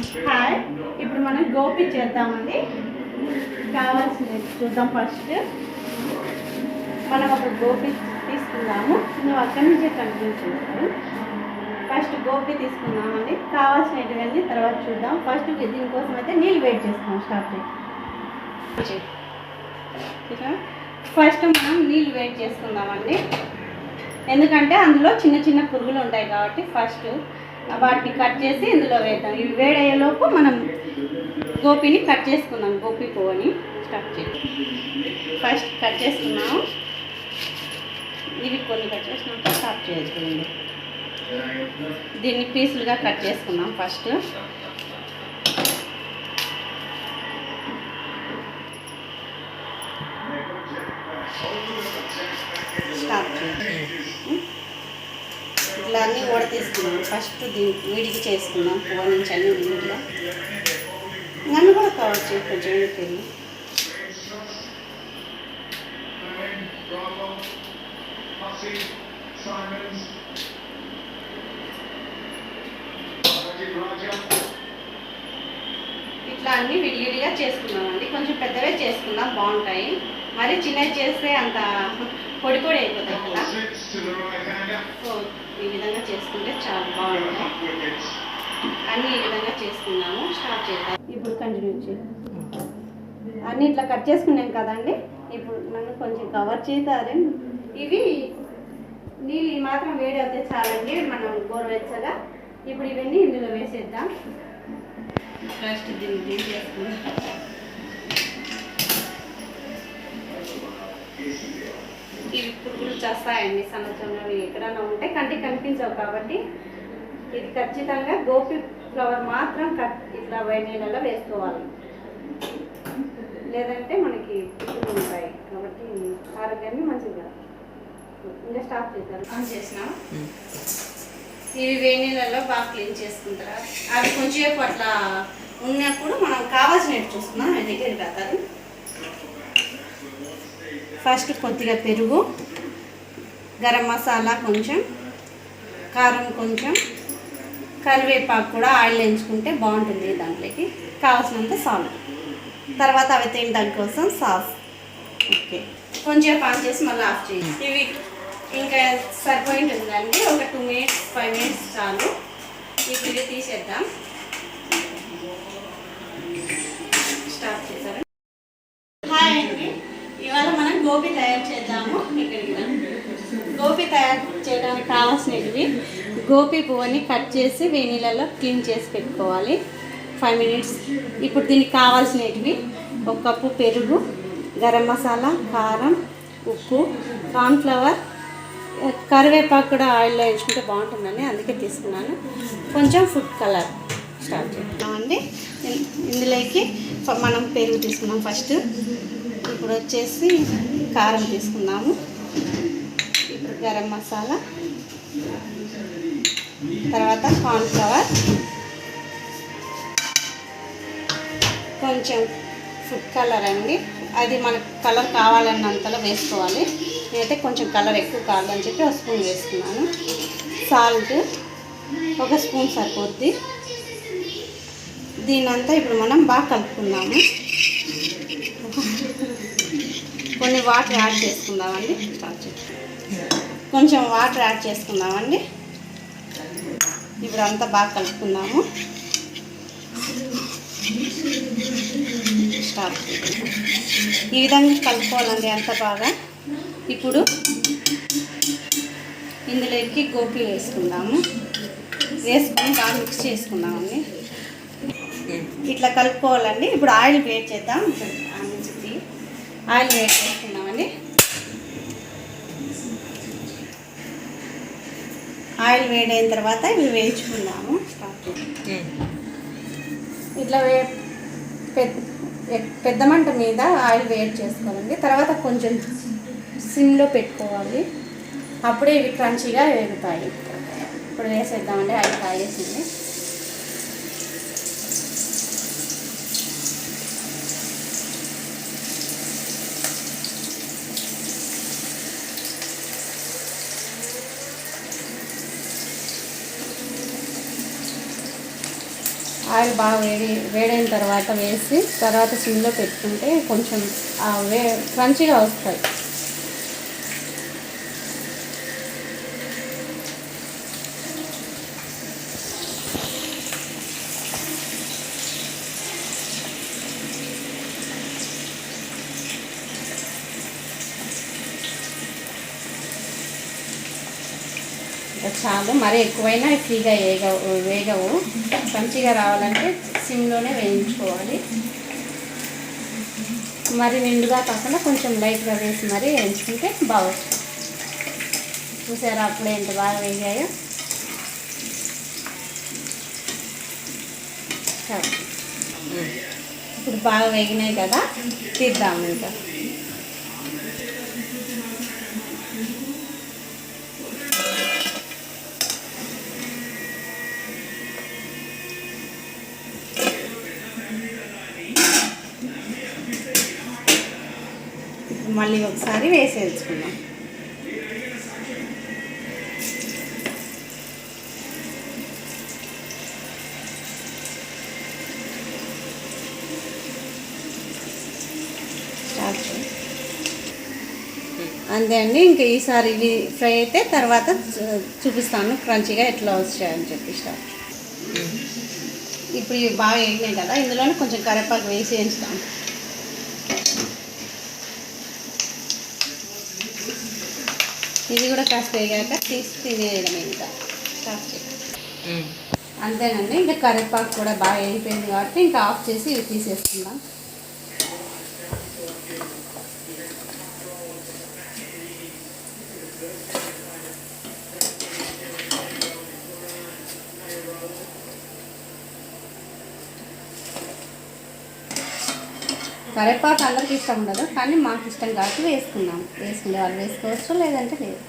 Hi ఇప్పుడు మనం గోపి చేద్దామండి. కావాల్సినవి చూద్దాం ఫస్ట్ మనం ఒక గోపి తీసుకుందాము. నువ్వు అక్కడి నుంచే కంటిన్యూ చేస్తాను ఫస్ట్ గోపి తీసుకుందామండి. కావాల్సినటువంటి తర్వాత చూద్దాం. ఫస్ట్ దీనికోసం అయితే నీళ్ళు వెయిట్ చేస్తాం స్టార్ట్ ఫస్ట్ మనం నీళ్ళు వెయిట్ చేసుకుందామండి. ఎందుకంటే అందులో చిన్న చిన్న పురుగులు ఉంటాయి కాబట్టి ఫస్ట్ వాటిని కట్ చేసి ఇందులో వేద్దాం. ఇవి వేడయ్యేలోపు మనం గోపిని కట్ చేసుకుందాం. గోపి పువ్వుని కట్ చేసి ఫస్ట్ కట్ చేసుకున్నాము ఇవి కొన్ని కట్ చేసినాక స్టార్ట్ చేసుకోండి దీన్ని పీసులుగా కట్ చేసుకున్నాం ఫస్ట్ స్టార్ట్ చేయండి ఇట్లా అన్నీ కూడా తీసుకున్నాం. ఫస్ట్ దీన్ని వీడికి చేసుకున్నాం. పువ్వు నుంచి అన్ని వీడిగా నన్ను కూడా కవర్ కొంచెం వెళ్ళి. ఇట్లా అన్ని విడివిడిగా చేసుకున్నామండి. కొంచెం పెద్దవే చేసుకుందాం బాగుంటాయి. మరి చిన్నవి చేస్తే అంత పొడి పొడి అయిపోతాయి కదా. సో ఈ విధంగా చేసుకుంటే చాలా బాగుంటాయి అన్ని ఈ విధంగా చేసుకున్నాము స్టార్ట్ చేద్దాం. ఇప్పుడు కంటిన్యూ చేయి. అన్ని ఇట్లా కట్ చేసుకున్నాం కదండి? ఇప్పుడు నన్ను కొంచెం కవర్ చేతారే ఇవి నీళ్ళు ఈ మాత్రం వేడి అవుతే చాలండి మనం గోరువెచ్చగా ఇప్పుడు ఇవన్నీ ఇందులో వేసేద్దాం. ఫస్ట్ దీన్ని తీసేసుకుందాం ఇవి పురుగులు చేస్తాయండి సంవత్సరంలో ఎక్కడైనా ఉంటే కంటికి కనిపించవు కాబట్టి ఇది ఖచ్చితంగా గోపి ఫ్లవర్ మాత్రం కట్ ఇట్లా నీళ్ళలో వేసుకోవాలి. లేదంటే మనకి పురుగులు ఉంటాయి కాబట్టి ఆరోగ్యాన్ని మంచిది కాదు. ఇంకా స్టాప్ చేద్దాం. ఆన్ చేసినాం? ఇవి వేడి నీళ్ళలో బాగా క్లీన్ చేసుకుంటారా? అవి కొంచెంసేపు అట్లా ఉన్నప్పుడు మనం కావాల్సినట్టు చూసుకున్నాం మీ దగ్గర పెడతారు ఫస్ట్ కొద్దిగా పెరుగు గరం మసాలా కొంచెం కారం కొంచెం కరివేపాకు కూడా ఆయిల్ వేయించుకుంటే బాగుంటుంది దాంట్లోకి. కావాల్సినంత సాల్ట్. తర్వాత అవి తినడానికి కోసం సాస్. ఓకే. కొంచెం పాన్ చేసి మళ్ళీ ఆఫ్ చేయండి ఇవి ఇంకా సరిపోయింది ఉందండి ఒక టూ మినిట్స్ ఫైవ్ మినిట్స్ చాలు. ఇప్పుడు ఇవి తీసేద్దాం. స్టార్ట్ చేశారు? హాయ్ అండి. ఇవాళ మనం గోబీ తయారు చేద్దాము. గోబీ తయారు చేయడానికి కావాల్సినవి గోబీ పువ్వుని కట్ చేసి వేనీళ్ళలో క్లీన్ చేసి పెట్టుకోవాలి. ఫైవ్ మినిట్స్ ఇప్పుడు దీనికి కావాల్సినవి ఒక కప్పు పెరుగు గరం మసాలా కారం ఉప్పు కార్న్ఫ్లవర్ కరివేపాకు కూడా ఆయిల్లో వేయించుకుంటే బాగుంటుందని అందుకే తీసుకున్నాను. కొంచెం ఫుడ్ కలర్ స్టార్ట్ చేద్దామండి. ఇందులోకి మనం పెరుగు తీసుకున్నాం ఫస్ట్. ఇప్పుడు వచ్చేసి కారం తీసుకున్నాము. ఇప్పుడు గరం మసాలా. తర్వాత కార్న్ఫ్లవర్ కొంచెం ఫుడ్ కలర్ అండి. అది మనకు కలర్ కావాలన్నంతలో వేసుకోవాలి. నేనైతే కొంచెం కలర్ ఎక్కువ కావాలని చెప్పి ఒక స్పూన్ వేసుకున్నాను. సాల్ట్ ఒక స్పూన్ సరిపోద్ది. దీనంతా ఇప్పుడు మనం బాగా కలుపుకుందాము. కొన్ని వాటర్ యాడ్ చేసుకుందామండి. స్టార్ట్ కొంచెం వాటర్ యాడ్ చేసుకుందామండి. ఇప్పుడు అంతా బాగా కలుపుకుందాము. ఈ విధంగా కలుపుకోవాలండి అంత బాగా. ఇప్పుడు ఇందులోకి గోపి వేసుకుందాము. వేసుకొని బాగా మిక్స్ చేసుకుందామండి. ఇట్లా కలుపుకోవాలండి. ఇప్పుడు ఆయిల్ వేడి చేద్దాం. ఆ ఆయిల్ వేడి చేసుకుందామండి ఆయిల్ వేడైన తర్వాత ఇవి వేయించుకున్నాము ఇట్లా వే పెద్ద పెద్ద మంట మీద ఆయిల్ వేడి చేసుకోవాలండి. తర్వాత కొంచెం సిమ్లో పెట్టుకోవాలి. అప్పుడే ఇవి క్రంచీగా వేగుతాయి. ఇప్పుడు వేసేద్దామండి. ఆయిల్ కాగేసింది. ఆయిల్ బాగా వేడి వేడైన తర్వాత వేసి తర్వాత సిమ్లో పెట్టుకుంటే కొంచెం వే క్రంచిగా వస్తాయి. చాలు. మరీ ఎక్కువైనా ఫ్రీగా వేగవు వేగవు. మంచిగా రావాలంటే సిమ్లోనే వేయించుకోవాలి. మరి నిండుగా కాకుండా కొంచెం లైట్గా వేసి మరీ వేయించుకుంటే బాగుంటుంది చూసారా అప్పుడే ఎంత బాగా వేగాయో? ఇప్పుడు బాగా వేగినాయి కదా తీద్దాము ఇంకా ఇప్పుడు మళ్ళీ ఒకసారి వేసేసుకుందాం. అంతే అండి ఇంకా ఈసారి ఇవి ఫ్రై అయితే తర్వాత చూపిస్తాను క్రంచిగా ఎట్లా వచ్చాయని చెప్పి స్టార్ట్ ఇప్పుడు ఇవి బాగా వేగినాయి కదా ఇందులోనే కొంచెం కరివేపాకు వేసి వేయించుతాం ఇది కూడా కాస్త వేగాక తీసి తినేయడం ఇంకా. కాస్త అంతేనండి ఇంకా కరివేపాకు కూడా బాగా వేగిపోయింది కాబట్టి ఇంకా ఆఫ్ చేసి ఇవి తీసేసుకుందాం. కరివేపాకు అందరికి ఇష్టం ఉండదు కానీ మాకు ఇష్టం కాబట్టి వేసుకున్నాం వేసుకునే వాళ్ళు వేసుకోవచ్చు లేదంటే లేదు.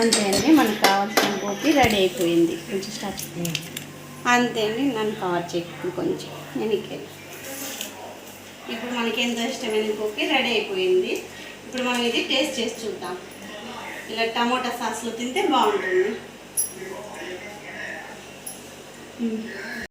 అంతే అండి మనకు కావాల్సిన గోపి రెడీ అయిపోయింది. కొంచెం స్టార్ట్ అంతే అండి నన్ను కవర్ చేయకు కొంచెం. వెనక్కి ఇప్పుడు మనకి ఎంతో ఇష్టమైన గోపి రెడీ అయిపోయింది. ఇప్పుడు మనం ఇది టేస్ట్ చేసి చూద్దాం. ఇలా టమోటా సాస్లో తింటే బాగుంటుంది.